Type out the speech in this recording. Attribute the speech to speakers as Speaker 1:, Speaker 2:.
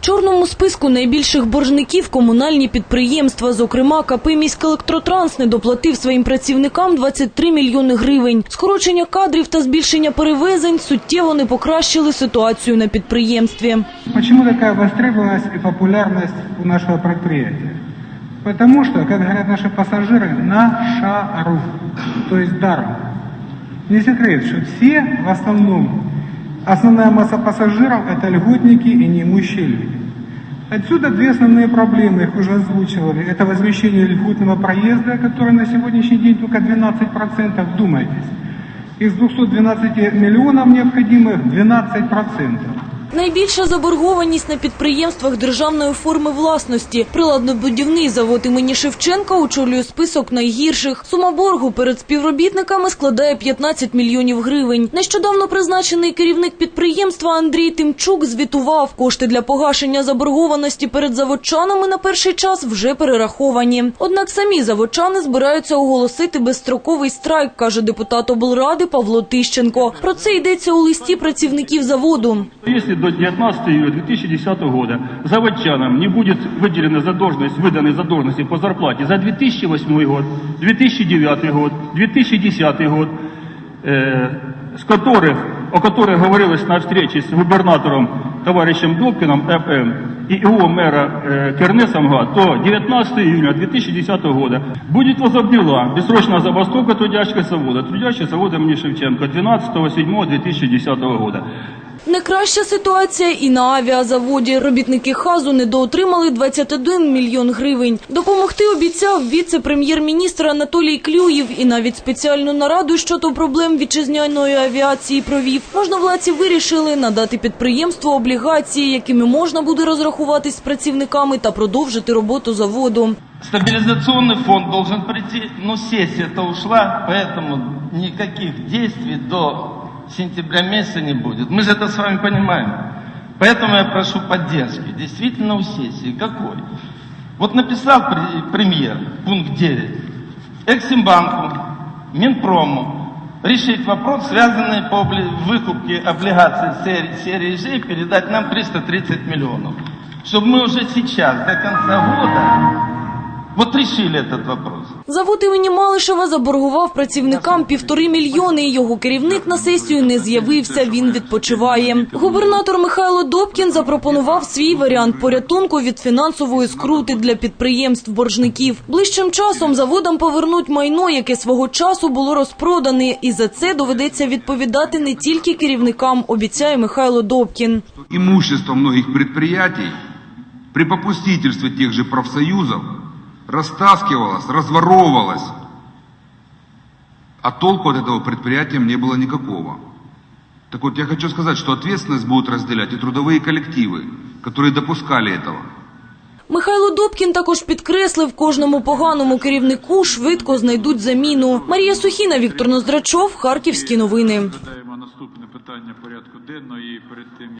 Speaker 1: Чорному списку найбільших боржників комунальні підприємства, зокрема КП «Міськелектротранс» не доплатив своїм працівникам 23 мільйони гривень. Скорочення кадрів та збільшення перевезень суттєво не покращили ситуацію на підприємстві.
Speaker 2: Почему такая востребованность и популярность у нашего предприятия? Потому что, как говорят наши пассажиры, на шару, то есть даром. Не секрет, что все в основном, основная масса пассажиров это льготники и неимущие люди. Отсюда две основные проблемы, их уже озвучивали. Это возмещение льготного проезда, которое на сегодняшний день только 12%, вдумайтесь. Из 212 миллионов необходимых 12%.
Speaker 1: Найбільша заборгованість на підприємствах державної форми власності. Приладно-будівний завод імені Шевченка очолює список найгірших. Сума боргу перед співробітниками складає 15 мільйонів гривень. Нещодавно призначений керівник підприємства Андрій Тимчук звітував, кошти для погашення заборгованості перед заводчанами на перший час вже перераховані. Однак самі заводчани збираються оголосити безстроковий страйк, каже депутат облради Павло Тищенко. Про це йдеться у листі працівників заводу.
Speaker 3: Если до 19 июля 2010 года заводчанам не будет выделена задолженность, выданной задолженности по зарплате за 2008 год, 2009 год, 2010 год, э, с которых, о которых говорилось на встрече с губернатором товарищем Добкиным ФМ и его мэра э, Кернесом ГА, то 19 июня 2010 года будет возобновлена бессрочная забастовка трудящих завода, трудящих завода имени Шевченко 12.07.2010 года.
Speaker 1: Не краща ситуація і на авіазаводі. Робітники ХАЗу недоотримали 21 мільйон гривень. Допомогти обіцяв віце-прем'єр-міністр Анатолій Клюєв і навіть спеціальну нараду щодо проблем вітчизняної авіації провів. Можновладці вирішили надати підприємству облігації, якими можна буде розрахуватись з працівниками та продовжити роботу заводу.
Speaker 4: Стабилизационный фонд должен прийти, но сессия-то ушла, поэтому никаких действий до сентября месяца не будет. Мы же это с вами понимаем. Поэтому я прошу поддержки. Действительно у сессии. Какой? Вот написал пре- премьер, пункт 9, Эксимбанку, Минпрому решить вопрос, связанный по выкупке облигаций серии, серии и передать нам 330 миллионов. Чтобы мы уже сейчас, до конца года, вот решили этот вопрос.
Speaker 1: Завод імені Малишева заборгував працівникам півтори мільйони. Його керівник на сесію не з'явився. Він відпочиває. Губернатор Михайло Добкін запропонував свій варіант порятунку від фінансової скрути для підприємств боржників. Ближчим часом заводам повернуть майно, яке свого часу було розпродане, і за це доведеться відповідати не тільки керівникам, обіцяє Михайло Добкін.
Speaker 5: Имущество многих предприятий при попустительстве тех же профсоюзов растаскивалось, разворовывалось, а толку от этого предприятиям не было никакого. Так вот, я хочу сказать, что ответственность будут разделять и трудовые коллективы, которые допускали этого.
Speaker 1: Михайло Добкін також підкреслив, кожному поганому керівнику швидко знайдуть заміну. Марія Сухіна, Віктор Ноздрачов, Харківські новини.
Speaker 6: Розглядаємо наступне питання порядку денного і перед тим